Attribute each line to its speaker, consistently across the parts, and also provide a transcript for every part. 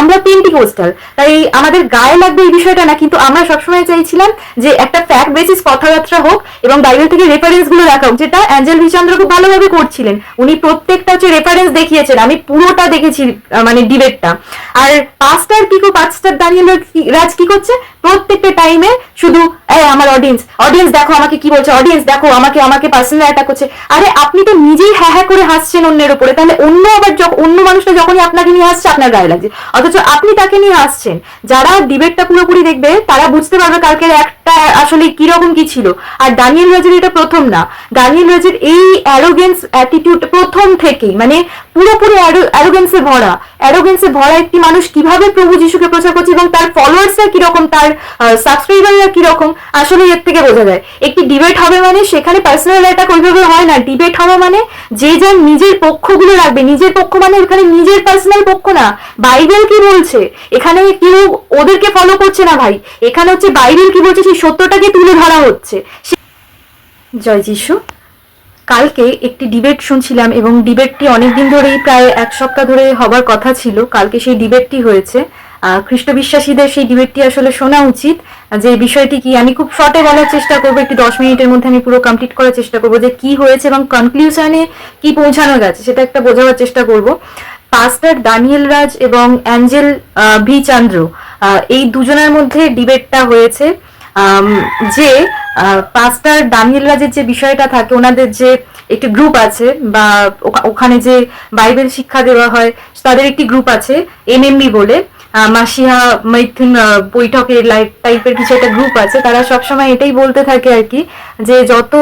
Speaker 1: আমরা পেন্টিকোস্টাল তাই আমাদের গায়ে লাগবে এই বিষয়টা না, কিন্তু আমরা সবসময় চাইছিলাম যে একটা ফ্যাক্ট বেসিস কথাবার্তা হোক এবং বাইবেল থেকে রেফারেন্সগুলো রাখা হোক যেটা অ্যাঞ্জেল ভিচন্দ্র খুব ভালোভাবে করছিলেন। উনি প্রত্যেকটা হচ্ছে রেফারেন্স দেখিয়েছেন, আমি পুরোটা দেখেছি মানে ডিবেটটা আর পাঁচটার কি কো- পাঁচটার দাঁড়িয়ে রাজ কি করছে? প্রত্যেকটা টাইমে শুধু, এই আমার অডিয়েন্স অডিয়েন্স দেখো আমাকে কি বলছে অডিয়েন্স দেখো আমাকে আমাকে পার্সোনাল অ্যাটাক করছে। আরে, আপনি তো নিজেই হ্যাঁ হ্যাঁ করে হাসছেন অন্যের উপরে। তাহলে অন্য আবার যখ- অন্য মানুষটা যখনই আপনাকে নিয়ে হাসছে, আপনার গায়ে লাগছে। অথচ আপনি তাকে নিয়ে হাসছেন। যারা ডিবেটটা পুরোপুরি দেখবে, তারা বুঝতে পারবে কালকের একটা আসলে কীরকম কি ছিল। আর দানিয়েল রাজের এটা প্রথম না। দানিয়েল রাজের এই অ্যারোগেন্স অ্যাটিটিউড প্রথম থেকেই মানে পুরোপুরি অ্যারোগেন্সে ভরা। অ্যারোগেন্সে ভরা একটি মানুষ কীভাবে প্রভু যিশুকে প্রচার করছে এবং তার ফলোয়ার্সরা কীরকম, তার সাবস্ক্রাইবাররা কীরকম, আসলে এর থেকে বোঝা যায়। একটি ডিবেট হবে মানে সেখানে পার্সোনাল অ্যাটাক ওইভাবে হয় না। ডিবেট হবে মানে যে যার নিজের পক্ষগুলো রাখবে। নিজের পক্ষ মানে এখানে নিজের পার্সোনাল পক্ষ না। বাইবেল কি বলছে? এখানে কেউ ওদেরকে ফলো করছে না ভাই? এখানে হচ্ছে বাইবেল কি বলছে? সেই সত্যটাকে তুলে ধরা হচ্ছে। জয় যিশু। কালকে একটি ডিবেট শুনছিলাম এবং ডিবেটটি অনেকদিন ধরেই প্রায় এক সপ্তাহ ধরে হবার কথা ছিল। কালকে সেই ডিবেটটি হয়েছে। খ্রিস্ট বিশ্বাসীদের সেই ডিবেটটি আসলে শোনা উচিত। যে বিষয়টি কি, আমি খুব শর্টে বলার চেষ্টা করব, একটি দশ মিনিটের মধ্যে আমি পুরো কমপ্লিট করার চেষ্টা করব যে কি হয়েছে এবং কনক্লিউশনে কি পৌঁছানো গেছে, সেটা একটা বোঝাবার চেষ্টা করব। পাস্টার দানিয়েল রাজ এবং অ্যাঞ্জেল ভি চন্দ্র এই দুজনের মধ্যে ডিবেটটা হয়েছে। যে পাস্টার দানিয়েল রাজের যে বিষয়টা থাকে, ওনাদের যে একটি গ্রুপ আছে বা ওখা- ওখানে যে বাইবেল শিক্ষা দেওয়া হয়, তাদের একটি গ্রুপ আছে এনএমবি বলে। মাসিহা মৈথুন লাইফ টাইপের কিছু একটা গ্রুপ আছে, তারা সবসময় এটাই বলতে থাকে আর কি, যে যত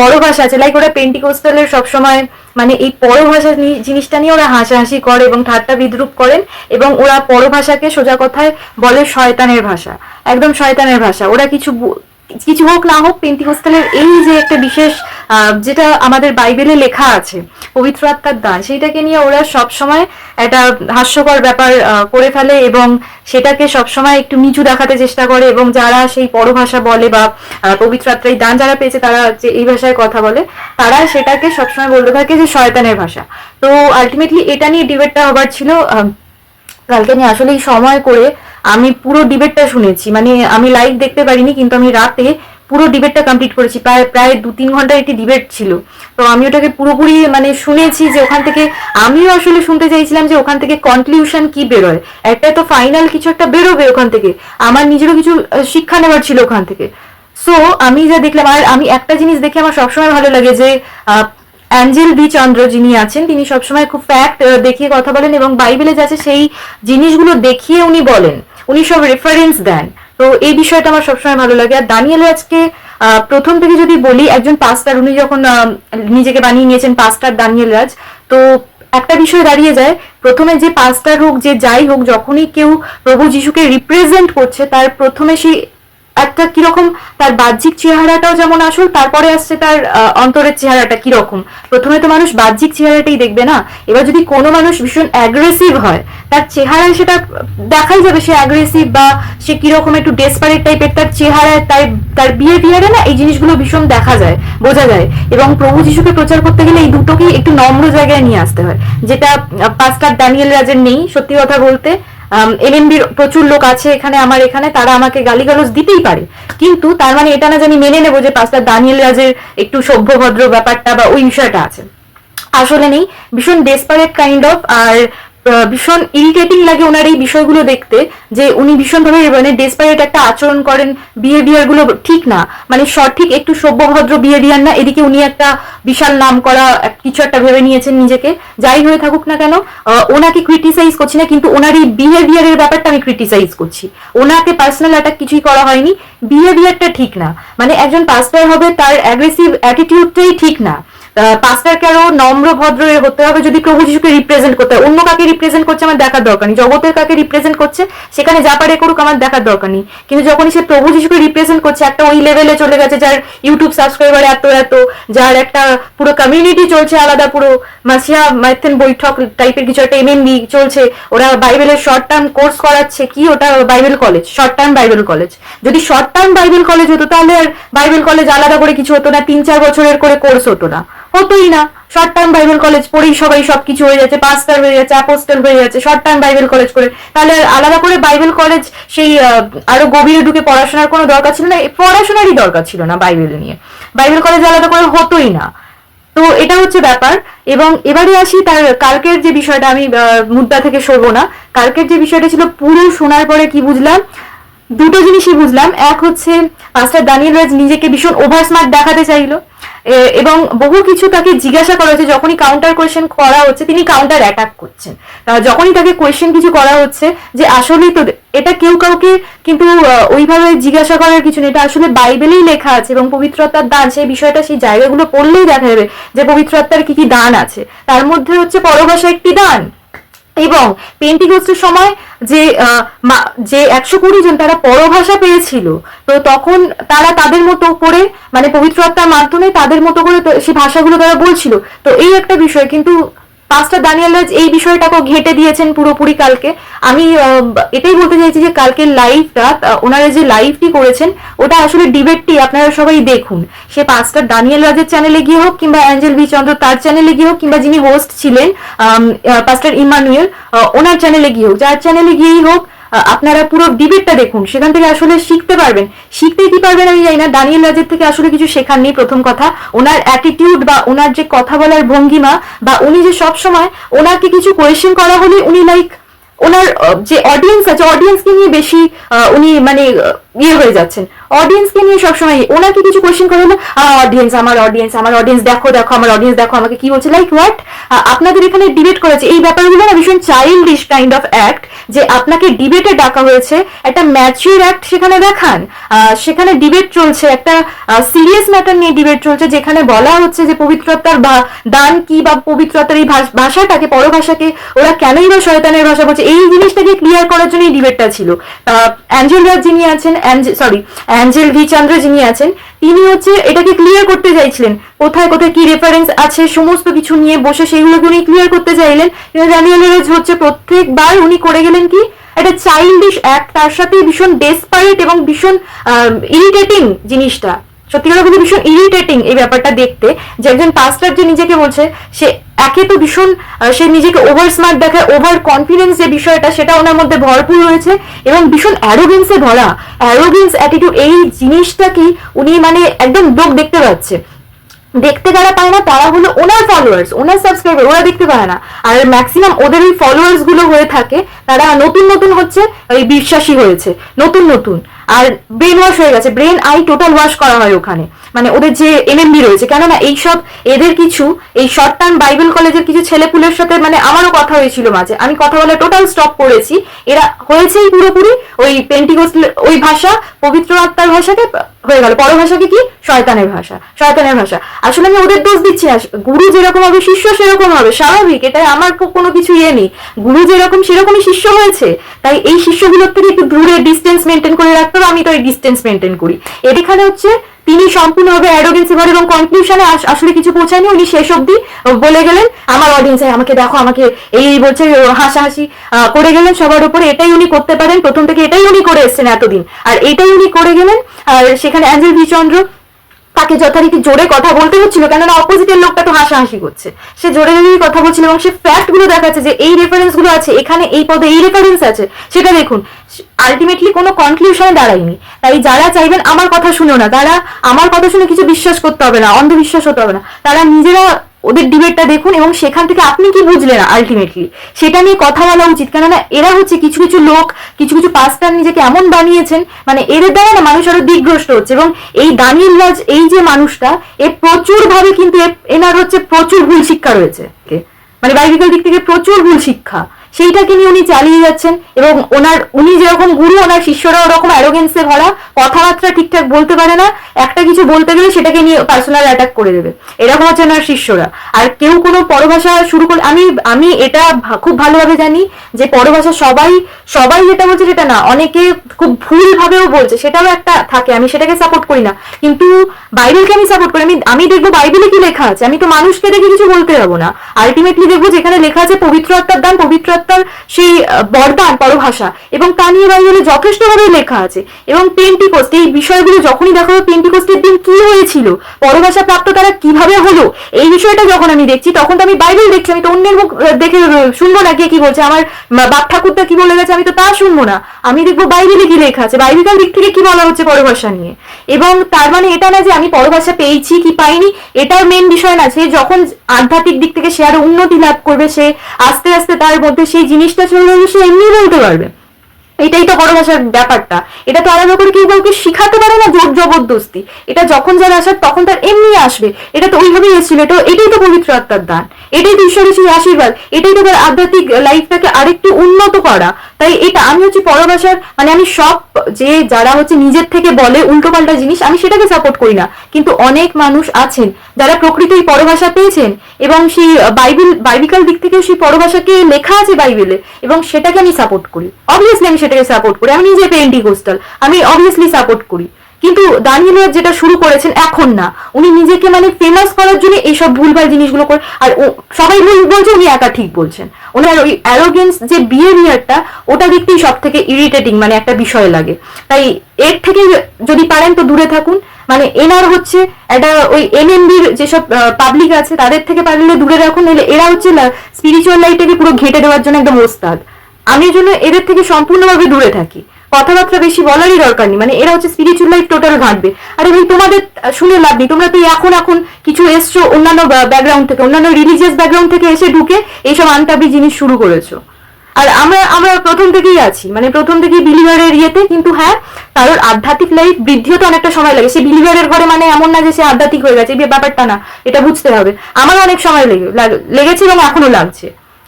Speaker 1: পরভাষা আছে লাইক ওরা পেন্টিকোস্টালের সবসময় মানে এই পরভাষা ভাষা জিনিসটা নিয়ে ওরা হাসাহাসি করে এবং ঠাট্টা বিদ্রুপ করেন এবং ওরা পরভাষাকে সোজা কথায় বলে শয়তানের ভাষা, একদম শয়তানের ভাষা। ওরা কিছু কিছু হোক না হোক পেন্টিকোস্টালের এই যে একটা বিশেষ যেটা আমাদের বাইবেলে লেখা আছে, পবিত্র আত্মার দান, সেইটাকে নিয়ে ওরা সব সময় একটা হাস্যকর ব্যাপার করে ফেলে এবং সেটাকে সবসময় একটু নিচু দেখাতে চেষ্টা করে এবং যারা সেই পরভাষা বলে বা পবিত্র আত্মার দান যারা পেয়েছে, তারা যে এই ভাষায় কথা বলে, তারা সেটাকে সবসময় বলতে থাকে যে শয়তানের ভাষা। তো আলটিমেটলি এটা নিয়ে ডিবেটটা হবার ছিল কালকে আমি আসলেই সময় করে আমি পুরো ডিবেটটা শুনেছি মানে আমি লাইভ দেখতে পারিনি, কিন্তু আমি রাতে পুরো ডিবেটটা কমপ্লিট করেছি, প্রায় প্রায় দু তিন ঘণ্টার একটি ডিবেট ছিল। তো আমি ওটাকে পুরোপুরি মানে শুনেছি যে ওখান থেকে, আমিও আসলে শুনতে চাইছিলাম যে ওখান থেকে কনক্লিউশন কি বেরোয়। একটা তো ফাইনাল কিছু একটা বেরোবে ওখান থেকে, আমার নিজেরও কিছু শিক্ষা নেওয়ার ছিল ওখান থেকে। সো আমি যা দেখলাম, আর আমি একটা জিনিস দেখে আমার সবসময় ভালো লাগে যে অ্যাঞ্জেল বি চন্দ্র যিনি আছেন, তিনি সবসময় খুব ফ্যাক্ট দেখিয়ে কথা বলেন এবং বাইবেলে যাচ্ছে সেই জিনিসগুলো দেখিয়ে উনি বলেন। উনি সব রেফারেন্স দেন। তো এই বিষয়টা আমার সবসময় ভালো লাগে। আর দানিয়েল আজকে প্রথম থেকে যদি বলি, একজন পাস্টার উনি যখন নিজেকে বানিয়ে নিয়েছেন পাস্টার দানিয়েল রাজ, তো একটা বিষয় দাঁড়িয়ে যায়, প্রথমে যে পাস্টার হোক, যে যাই হোক, যখনই কেউ প্রভু যিশুকে রিপ্রেজেন্ট করছে, তার প্রথমে সেই একটা কীরকম তার বাহ্যিক চেহারাটাও যেমন আসল, তারপরে আসছে তার অন্তরের চেহারাটা কীরকম? প্রথমে তো মানুষ বাহ্যিক চেহারাটাই দেখবে না। এবার যদি কোনো মানুষ ভীষণ অ্যাগ্রেসিভ হয়, তার চেহারায় সেটা দেখাই যাবে সে অ্যাগ্রেসিভ বা সে কীরকম একটু ডেসপারেট টাইপের তার চেহারায় তার তার বিহেভিয়ারে না এই জিনিসগুলো ভীষণ দেখা যায়, বোঝা যায়। এবং প্রভু যিশুকে প্রচার করতে গেলে এই দুটোকেই একটু নম্র জায়গায় নিয়ে আসতে হয়। যেটা পাস্টার দানিয়েল রাজের নেই, সত্যি কথা বলতে। এলএনবির প্রচুর লোক আছে এখানে, আমার এখানে, তারা আমাকে গালিগালজ দিতেই পারে। কিন্তু তার মানে এটা না যে আমি মেনে নেব যে পাস্টার দানিয়েল রাজের একটু সভ্যভদ্র ব্যাপারটা বা ওই বিষয়টা আছে। আসলে নেই, ভীষণ ডেসপারেট কাইন্ড অফ আর ভীষণ ইরিটেটিং লাগে ওনার এই বিষয়গুলো দেখতে, যে উনি ভীষণভাবে মানে ডেসপারেট একটা আচরণ করেন বিহেভিয়ারগুলো ঠিক না। মানে সঠিক একটু সভ্যভদ্র বিহেভিয়ার না, এদিকে উনি একটা বিশাল নাম করা কিছু একটা ভেবে নিয়েছেন নিজেকে। যাই হয়ে থাকুক না কেন ওনাকে ক্রিটিসাইজ করছি না, কিন্তু ওনার এই বিহেভিয়ারের ব্যাপারটা আমি ক্রিটিসাইজ করছি। ওনাকে পার্সোনাল অ্যাটাক কিছুই করা হয়নি। বিহেভিয়ারটা ঠিক না। মানে একজন পাস্টার হবে, তার অ্যাগ্রেসিভ অ্যাটিটিউডটাই ঠিক না। পাস্টারকে আরও নম্র ভদ্র হতে হবে? যদি প্রভু যিশুকে রিপ্রেজেন্ট করতে হয়। অন্য কাকে রিপ্রেজেন্ট করছে আমার দেখার দরকার নেই। জগতের কাকে রিপ্রেজেন্ট করছে, সেখানে যা পারে করুক আমার দেখার দরকার নেই। কিন্তু যখনই সে প্রভু যিশুকে রিপ্রেজেন্ট করছে, একটা ওই লেভেলে চলে গেছে যার ইউটিউব সাবস্ক্রাইবার এত এত, যার একটা পুরো কমিউনিটি চলছে আলাদা, পুরো মাসিয়া মাইথেন বৈঠক টাইপের কিছু একটা এমএমবি চলছে। ওরা বাইবেলের শর্ট টার্ম কোর্স করাচ্ছে। কি ওটা? Bible college short term Bible college যদি শর্ট টার্ম বাইবেল কলেজ হতো, তাহলে আর বাইবেল কলেজ আলাদা করে কিছু হতো না। তিন, চার বছরের করে কোর্স হতো না। হতোই না। শর্ট টার্ম বাইবেল কলেজ পড়েই সবাই সবকিছু হয়ে যাচ্ছে পাস্টার হয়ে যাচ্ছে অ্যাপোস্টল হয়ে যাচ্ছে শর্ট টার্ম বাইবেল কলেজ করে। তাহলে আলাদা করে বাইবেল কলেজ সেই আরও গভীরে ঢুকে পড়াশোনার কোনো দরকার ছিল না পড়াশোনারই দরকার ছিল না বাইবেল নিয়ে। বাইবেল কলেজ আলাদা করে হতোই না। তো এটা হচ্ছে ব্যাপার। এবং এবারে আসি তার কালকের যে বিষয়টা, আমি মুদ্রা থেকে সরবো না। কালকের যে বিষয়টা ছিল পুরো শোনার পরে কি বুঝলাম? দুটো জিনিসই বুঝলাম। এক হচ্ছে পাস্টার দানিয়েল রাজ নিজেকে ভীষণ ওভার স্মার্ট দেখাতে চাইলো। এবং বহু কিছু তাকে জিজ্ঞাসা করা হচ্ছে, যখনই কাউন্টার কোয়েশ্চেন করা হচ্ছে, তিনি কাউন্টার অ্যাটাক করছেন। যখনই তাকে কোয়েশ্চেন কিছু করা হচ্ছে যে আসলেই তো এটা কেউ কাউকে কিন্তু ওইভাবে জিজ্ঞাসা করার কিছু নেই। এটা আসলে বাইবেলেই লেখা আছে এবং পবিত্রতার দান, সেই বিষয়টা সেই জায়গাগুলো পড়লেই দেখা যাবে যে, পবিত্রতার কি কি দান আছে। তার মধ্যে হচ্ছে পরভাষা একটি দান। এবং পেন্টিকোস্টের সময় যে যে একশো কুড়ি জন তারা পরভাষা পেয়েছিল, তো তখন তারা তাদের মতো করে মানে পবিত্র আত্মার মাধ্যমে তাদের মতো করে সেই ভাষাগুলো তারা বলছিল। তো এই একটা বিষয়, কিন্তু পাঁচটা দানিয়াল রাজ এই বিষয়টাকে ঘেটে দিয়েছেন পুরোপুরি কালকে। আমি এটাই বলতে চাইছি যে কালকের লাইভটা ওনারা যে লাইভটি করেছেন, ওটা আসলে ডিবেটটি আপনারা সবাই দেখুন। সে পাঁচটা দানিয়াল রাজের চ্যানেলে গিয়ে হোক কিংবা অ্যাঞ্জেল বি চন্দ্র তার চ্যানেলে গিয়ে হোক কিংবা যিনি হোস্ট ছিলেন পাস্টার ইমানুয়েল ওনার চ্যানেলে গিয়ে হোক, যার চ্যানেলে গিয়েই হোক আপনারা পুরো ডিবেটটা দেখুন, সেখান থেকে আসলে শিখতে পারবেন। শিখতে কি পারবেন আমি জানি না, দানিয়েল রাজের থেকে আসলে কিছু শেখার নেই প্রথম কথা। ওনার অ্যাটিটিউড বা ওনার যে কথা বলার ভঙ্গিমা বা উনি যে সব সময় ওনাকে কিছু কোয়েশ্চেন করা হলে উনি লাইক ওনার যে অডিয়েন্স আছে অডিয়েন্সকে নিয়ে বেশি উনি মানে ইয়ে হয়ে যাচ্ছেন। অডিয়েন্সকে নিয়ে সবসময়। ওনাকে কিছু কোয়েশ্চেন করে হলো অডিয়েন্স আমার অডিয়েন্স আমার অডিয়েন্স দেখো দেখো, আমার অডিয়েন্স দেখো, আমাকে কি বলছে? লাইক হোয়াট আপনাদের এখানে ডিবেট করেছে। এই ব্যাপারগুলো না ভীষণ চাইল্ডিশ কাইন্ড অফ অ্যাক্ট যে আপনাকে ডিবেটে ডাকা হয়েছে, একটা ম্যাচিউর অ্যাক্ট সেখানে দেখান। সেখানে ডিবেট চলছে, একটা সিরিয়াস ম্যাটার নিয়ে ডিবেট চলছে, যেখানে বলা হচ্ছে যে পবিত্রতার দান কি বা পবিত্রতার এই ভাষ- ভাষাটাকে, পরভাষাকে ওরা কেনই বা শয়তানের ভাষা বলছে, এই জিনিসটাকে ক্লিয়ার করার জন্য এই ডিবেটটা ছিল। অ্যাঞ্জেল যিনি আছেন সরি অ্যাঞ্জেল ভি চন্দ্র যিনি আছেন, তিনি হচ্ছে এটাকে ক্লিয়ার করতে চাইছিলেন, কোথায় কোথায় কি রেফারেন্স আছে, সমস্ত কিছু নিয়ে বসে সেগুলোকে উনি ক্লিয়ার করতে চাইলেন। দানিয়েল রাজ হচ্ছে প্রত্যেকবার উনি করে গেলেন কি, একটা চাইল্ডিশ অ্যাক্ট তার সাথে ভীষণ ডেসপারেট এবং ভীষণ ইরিটেটিং জিনিসটা। সত্যি কথা বলতে ভীষণ ইরিটেটিং এই ব্যাপারটা দেখতে, যে একজন পাস্টার যে নিজেকে বলছে, সে একে তো ভীষণ সে নিজেকে ওভার স্মার্ট দেখায় ওভার কনফিডেন্স যে বিষয়টা, সেটা ওনার মধ্যে ভরপুর রয়েছে এবং ভীষণ অ্যারোগেন্সে ভরা। অ্যারোগেন্স অ্যাটিটিউড এই জিনিসটা কি উনি মানে একদম লোক দেখতে পাচ্ছে। দেখতে যারা পায় না, তারা হলো ওনার ফলোয়ার্স ওনার সাবস্ক্রাইবার ওরা দেখতে পায় না। আর ম্যাক্সিমাম ওদের ওই ফলোয়ার্সগুলো হয়ে থাকে, তারা নতুন নতুন হচ্ছে ওই বিশ্বাসী হয়েছে, নতুন নতুন। আর ব্রেন ওয়াশ হয়ে গেছে। ব্রেন আই টোটাল ওয়াশ করা হয় ওখানে। মানে ওদের যে এনএমবি রয়েছে। কেননা এইসব এদের কিছু, এই শর্ট টার্ম বাইবেল কলেজের কিছু ছেলেপুলের সাথে মানে আমারও কথা হয়েছিল মাঝে। আমি কথা বলে টোটাল স্টপ করেছি। এরা হয়েছেই পুরোপুরি ওই পেন্টিকোস্ট ওই ভাষা, পবিত্র আত্মার ভাষাকে হয়ে গেল। পর পরভাষাকে কি শয়তানের ভাষা। শয়তানের ভাষা। আসলে আমি ওদের দোষ দিচ্ছি না। গুরু যেরকম হবে, শিষ্য সেরকম হবে। স্বাভাবিক এটা আমার কোনো কিছু ইয়ে নেই। গুরু যেরকম, সেরকমই শিষ্য হয়েছে। তাই এই শিষ্যগুলোর থেকে একটু দূরে ডিস্টেন্স মেনটেন করে রাখতে হবে। আমি তো এই ডিস্টেন্স মেনটেন করি। এদিকে হচ্ছে তিনি সম্পূর্ণভাবে অ্যারোগেন্স এবার এবং কনক্লুশনে আসলে কিছু পৌঁছায়নি। উনি শেষ অবধি বলে গেলেন, আমার অডিয়েন্স আমাকে দেখো, আমাকে এই বলছে হাসাহাসি করে গেলেন সবার উপরে। এটাই উনি করতে পারেন। প্রথম থেকে এটাই উনি করে এসেছেন এতদিন। আর এটাই উনি করে গেলেন আর সেখানে অ্যাঞ্জেল ভি চন্দ্র তাকে যথারীতি জোরে কথা বলতে হচ্ছিল, কেননা অপোজিটের লোকটা তো হাসাহাসি করছে। সে জোরে জোরে কথা বলছিল এবং সে ফ্যাক্টগুলো দেখাচ্ছে যে এই রেফারেন্সগুলো আছে, এখানে এই পদে এই রেফারেন্স আছে। সেটা দেখুন আলটিমেটলি কোনো কনক্লুশনে দাঁড়ায়নি। তাই যারা চাইবেন আমার কথা শুনেও না, তারা আমার কথা শুনে কিছু বিশ্বাস করতে হবে না, অন্ধবিশ্বাস হতে হবে না। তারা নিজেরা ওদের ডিবেটটা দেখুন এবং সেখান থেকে আপনি কি বুঝলেন আলটিমেটলি সেটা নিয়ে কথা বলা উচিত, কেননা এরা হচ্ছে কিছু কিছু লোক, কিছু কিছু পাস্টার নিজেকে এমন বানিয়েছেন মানে এদের দ্বারা না মানুষ আরও দিগ্রস্ত হচ্ছে এবং এই দানিয়েল রাজ, এই যে মানুষটা, এ প্রচুর ভাবে কিন্তু এনার হচ্ছে প্রচুর ভুল শিক্ষা রয়েছে। মানে বাইবিক্যাল দিক থেকে প্রচুর ভুল শিক্ষা। সেইটাকে নিয়ে উনি চালিয়ে যাচ্ছেন এবং ওনার, উনি যেরকম গুরু, ওনার শিষ্যরা ওরকম অ্যারোগেন্সে ভরা, কথাবার্তা ঠিকঠাক বলতে পারে না, একটা কিছু বলতে গেলে সেটাকে নিয়ে পার্সোনাল অ্যাটাক করে দেবে। এরকম হচ্ছে ওনার শিষ্যরা। আর কেউ কোনো পরভাষা শুরু করে, আমি আমি এটা খুব ভালোভাবে জানি যে পরভাষা সবাই সবাই যেটা বলছে সেটা না, অনেকে খুব ভুলভাবেও বলছে, সেটাও একটা থাকে, আমি সেটাকে সাপোর্ট করি না। কিন্তু বাইবেলকে আমি সাপোর্ট করি, আমি আমি দেখব বাইবেলে কি লেখা আছে, আমি তো মানুষকে দেখে কিছু বলতে যাব না। আলটিমেটলি দেখব যেখানে লেখা আছে, পবিত্র আত্মার দান, পবিত্র আত্মার সেই বরদান পরভাষা এবং তা নিয়ে বাইবেলে যথেষ্টভাবে লেখা আছে। এবং পেন্টিকোস্ট এই বিষয়গুলো যখনই দেখা হবে পেন্টিকোস্টের দিন কি হয়েছিল পরভাষা প্রাপ্ত তারা কীভাবে হলো, এই বিষয়টা যখন আমি দেখছি, তখন তো আমি বাইবেল দেখছি, আমি তো অন্যের মুখ দেখে শুনব না কে কি বলছে, আমার বাপ ঠাকুরটা কি বলে গেছে, আমি তো তা শুনব না। আমি দেখব বাইবেলে কি লেখা আছে, বাইবেলের দিক থেকে কি বলা হচ্ছে পরভাষা নিয়ে। এবং তার মানে এটা না যে আমি পরভাষা পেয়েছি কি পাইনি এটার মেন বিষয় না, সে যখন আধ্যাত্মিক দিক থেকে সে আরও উন্নতি লাভ করবে, সে আস্তে আস্তে তার মধ্যে সেই জিনিসটা চলে সে এমনি বলতে পারবে। এটাই তো পরভাষার ব্যাপারটা। এটা তো আলাদা করে কেউ কাউকে শিখাতে পারে না জোর জবরদস্তি। এটা যখন যার আসার তখন তার এমনি আসবে। এটা তো ওইভাবেই এসেছিল, এটা, এটাই তো পবিত্র আত্মার দান। এটাই তো ঈশ্বরের সেই আশীর্বাদ। এটাই তো তার আধ্যাত্মিক লাইফটাকে আরেকটু উন্নত করা। তাই এটা আমি হচ্ছে পরভাষার মানে আমি সব যে যারা হচ্ছে নিজের থেকে বলে উল্টোপাল্টা জিনিস, আমি সেটাকে সাপোর্ট করি না। কিন্তু অনেক মানুষ আছেন যারা প্রকৃতই পরভাষা পেয়েছেন এবং সেই বাইবেল, বাইবিকাল দিক থেকেও সেই পরভাষাকে লেখা আছে বাইবেলে এবং সেটাকে আমি সাপোর্ট করি। অবভিয়াসলি আমি সেটাকে সাপোর্ট করি। আমি নিজে পেন্টি হোস্টাল আমি অবভিয়াসলি সাপোর্ট করি। কিন্তু দানিয়েল যেটা শুরু করেছেন এখন না। উনি নিজেকে মানে ফেমাস করার জন্য এইসব ভুলভাল জিনিসগুলো করে আর সবাই ভুল বলছে উনি একা ঠিক বলছেন। ওনার ওই অ্যারোগেন্স যে বিহেভিয়ারটা ওটা দেখতেই সব থেকে ইরিটেটিং মানে একটা বিষয় লাগে। তাই এর থেকে যদি পারেন তো দূরে থাকুন। মানে এনার হচ্ছে একটা ওই এনএমবির যেসব পাবলিক আছে, তাদের থেকে পারলে দূরে রাখুন, নাহলে এরা হচ্ছে স্পিরিচুয়াল লাইফটাকে পুরো ঘেটে দেওয়ার জন্য একদম ওস্তাদ। আমি জন্য এদের থেকে সম্পূর্ণভাবে দূরে থাকি। কথাবার্তা বেশি বলারই দরকার নেই। মানে এরা হচ্ছে স্পিরিচুয়াল লাইফ টোটাল ঘাঁটবে। আরে ভাই তোমাদের শুনে লাভ নেই। তোমরা তো এখন এখন কিছু এসছো অন্যান্য ব্যাকগ্রাউন্ড থেকে, অন্যান্য রিলিজিয়াস ব্যাকগ্রাউন্ড থেকে এসে ঢুকে এইসব আনটাবি জিনিস শুরু করেছ। আর আমরা আমরা প্রথম থেকেই আছি। মানে প্রথম থেকেই বিলিভারের ইয়েতে, কিন্তু হ্যাঁ কারোর আধ্যাত্মিক লাইফ বৃদ্ধিও তো অনেকটা সময় লাগে। সে বিলিভারের ঘরে মানে এমন না যে সে আধ্যাত্মিক হয়ে গেছে। ব্যাপারটা না, এটা বুঝতে হবে। আমার অনেক সময় লেগে, লেগেছে এবং এখনও লাগছে।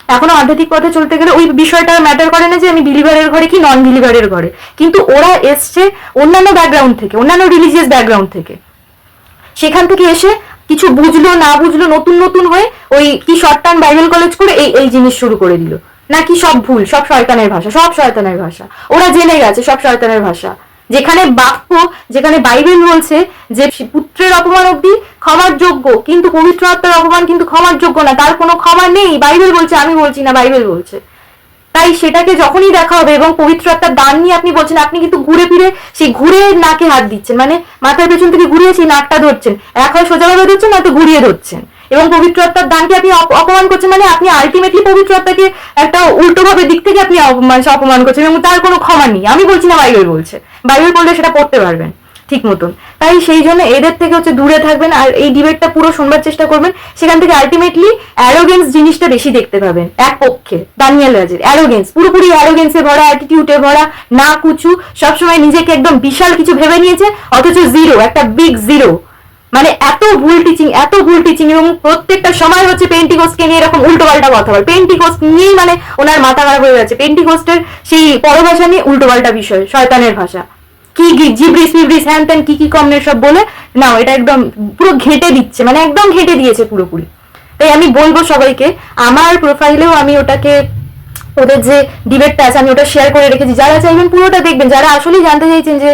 Speaker 1: এখনও আধ্যাত্মিক পথে চলতে গেলে ওই বিষয়টা ম্যাটার করে না যে আমি বিলিভারের ঘরে কি নন বিলিভারের ঘরে। কিন্তু ওরা এসছে অন্যান্য ব্যাকগ্রাউন্ড থেকে, অন্যান্য রিলিজিয়াস ব্যাকগ্রাউন্ড থেকে। সেখান থেকে এসে কিছু বুঝলো, না বুঝলো, নতুন নতুন হয়ে ওই কি শর্ট টার্ম বাইবেল কলেজ করে এই এই জিনিস শুরু করে দিল। নাকি সব ভুল, সব শয়তানের ভাষা, সব শয়তানের ভাষা। ওরা জেনে গেছে সব শয়তানের ভাষা। যেখানে বাক্য, যেখানে বাইবেল বলছে যে পুত্রের অপমান অব্দি ক্ষমার যোগ্য, কিন্তু পবিত্র আত্মার অপমান কিন্তু ক্ষমার যোগ্য না। তার কোনো ক্ষমা নেই। বাইবেল বলছে, আমি বলছি না, বাইবেল বলছে। তাই সেটাকে যখনই দেখা হবে এবং পবিত্র আত্মার দান নিয়ে আপনি বলছেন, আপনি কিন্তু ঘুরে ফিরে সেই ঘুরে নাকে হাত দিচ্ছেন। মানে মাথার পেছন থেকে ঘুরিয়ে সেই নাকটা ধরছেন। এক হয় সোজাভাবে ধরছেন, নয়তো ঘুরিয়ে ধরছেন। এবং পবিত্র আত্মার দানকে আপনি অপমান করছেন মানে আপনি আলটিমেটলি পবিত্র আত্মাকে একটা উল্টোভাবে দিক থেকে আপনি অপমান অপমান করছেন এবং তার কোনো ক্ষমা নেই। আমি বলছি না, বাইবেল বলছে। বাইবেল পড়লে সেটা পড়তে পারবেন, ঠিক মতন। তাই সেই জন্য এদের থেকে হচ্ছে দূরে থাকবেন আর এই ডিবেটটা পুরো শুনবার চেষ্টা করবেন। সেখান থেকে আলটিমেটলি অ্যারোগেন্স জিনিসটা বেশি দেখতে পাবেন, এক পক্ষে, দানিয়েল রাজের। অ্যারোগেন্স পুরোপুরি অ্যারোগেন্সে ভরা অ্যাটিটিউডে ভরা, না কুচু, সবসময় নিজেকে একদম বিশাল কিছু ভেবে নিয়েছে, অথচ জিরো একটা বিগ জিরো মানে এত ভুল টিচিং এত ভুল টিচিং এবং প্রত্যেকটা সময় হচ্ছে পেন্টিকোস্টকে নিয়ে এরকম উল্টো পাল্টা কথা বলে। পেন্টিকোস্ট নিয়েই মানে ওনার মাথা খারাপ হয়ে যাচ্ছে। পেন্টিকোস্টের সেই পরভাষা নিয়ে উল্টো পাল্টা বিষয়, শয়তানের ভাষা। কি জিব্রিস ফিব্রিস হ্যান ত্যান, কি কি কমনের সব বলে না এটা একদম পুরো ঘেটে দিচ্ছে মানে একদম ঘেটে দিয়েছে পুরোপুরি। তাই আমি বলব সবাইকে, আমার প্রোফাইলেও আমি ওটাকে, ওদের যে ডিবেটটা আছে, আমি ওটা শেয়ার করে রেখেছি। যারা চাইবেন পুরোটা দেখবেন, যারা আসলেই জানতে চাইছেন যে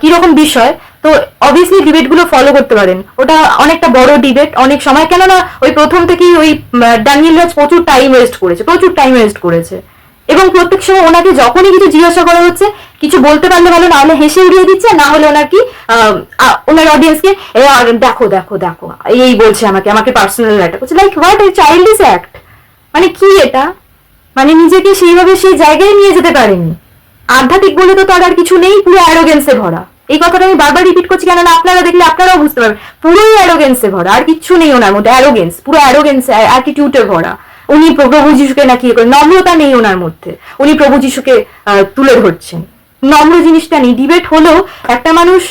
Speaker 1: কীরকম বিষয়, তো অবভিয়াসলি ডিবেটগুলো ফলো করতে পারেন। ওটা অনেকটা বড় ডিবেট অনেক সময়, কেননা ওই প্রথম থেকেই ওই ড্যানিয়েল রাজ প্রচুর টাইম ওয়েস্ট করেছে, প্রচুর টাইম ওয়েস্ট করেছে। এবং প্রত্যেক সময় ওনাকে যখনই কিছু জিজ্ঞাসা করা হচ্ছে, কিছু বলতে পারলে ভালো না হলে হেসে উড়িয়ে দিচ্ছে, না হলে ওনার কি ওনার অডিয়েন্সকে দেখো দেখো দেখো, এই বলছে আমাকে আমাকে পার্সোনাল একটা করছে like what a child is act মানে কি এটা? মানে নিজেকে সেইভাবে সেই জায়গায় নিয়ে যেতে পারেনি। আধ্যাত্মিক বলে তো তার আর কিছু নেই, পুরো অ্যারোগেন্সে ভরা। এই কথাটা আমি বারবার রিপিট করছি, কেননা আপনারা দেখলে আপনারাও বুঝতে পারবেন, পুরোই অ্যারোগেন্সে ভরা, আর কিচ্ছু নেই ওনার মধ্যে অ্যারোগেন্স পুরো অ্যারোগেন্স অ্যাটিটিউডে ভরা। উনি প্রভু যিশুকে নাকি নম্রতা নেই ওনার মধ্যে। উনি প্রভু যিশুকে তুলে ধরছেন। নম্র জিনিসটা নেই। ডিবেট হলেও একটা মানুষ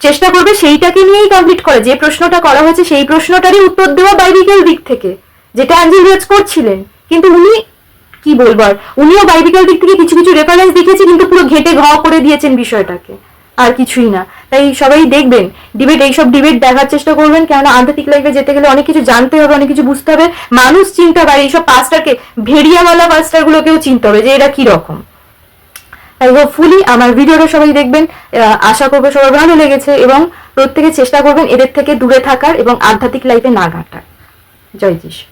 Speaker 1: চেষ্টা করবে সেইটাকে নিয়েই কমপ্লিট করে। যে প্রশ্নটা করা হয়েছে সেই প্রশ্নটারই উত্তর দেওয়া বাইবিকেল দিক থেকে। যেটা অ্যাঞ্জেল রিয়াজ করছিলেন। কিন্তু উনি কি বলব আর? উনিও বাইবিক্যাল দিক থেকে কিছু কিছু রেফারেন্স দেখেছে কিন্তু পুরো ঘেটে ঘ করে দিয়েছেন বিষয়টাকে। আর কিছুই না। তাই সবাই দেখবেন ডিবেট এইসব ডিবেট দেখার চেষ্টা করবেন, কেননা আধ্যাত্মিক লাইফে যেতে গেলে অনেক কিছু জানতে হবে, অনেক কিছু বুঝতে হবে। মানুষ চিনতে পারে এইসব পাস্টারকে ভেড়িয়াওয়ালা পাস্টার গুলোকেও চিনতে হবে যে এরা কি রকম। তাই হোপফুলি আমার ভিডিওটা সবাই দেখবেন। আশা করব সবার ভালো লেগেছে এবং প্রত্যেকে চেষ্টা করবেন এদের থেকে দূরে থাকার এবং আধ্যাত্মিক লাইফে না ঘাটার। জয় যিশু